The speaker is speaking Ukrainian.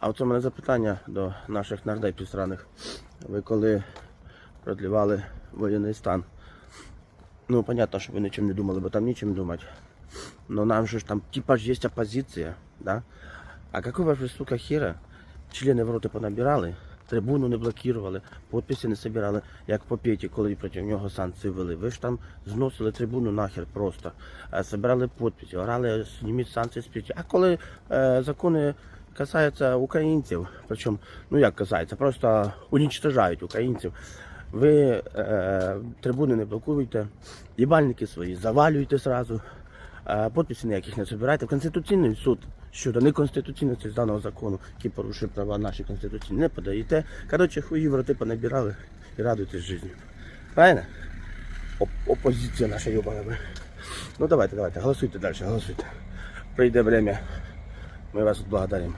А оце в мене запитання до наших нардепів сраних. Ви коли продлівали воєнний стан? Ну, понятно, що ви нічим не думали, бо там нічим думати. Но нам же ж там типа ж є опозиція, да? А какого ж ви, сука, хера? Члени в роти понабирали, трибуну не блокували, підписи не собирали, як по Петі, коли проти нього санкції ввели. Ви ж там зносили трибуну нахер просто. Собирали підписи, орали, зніміть санкції з Петі. А коли е, закони касаються українців, причому, ну як касаються, просто уничтожають українців. Ви е, трибуни не блокуєте, їбальники свої завалюєте сразу, е, підписи ніяких не збираєте. Конституційний суд щодо неконституційності даного закону, який порушує права наші конституційні, не подаєте. Коротше, хуї в роти понабирали і радуйтесь життю. Правильно? Оп- опозиція наша йобана. Ну давайте, давайте, голосуйте далі, голосуйте. Прийде время. Мы вас دائما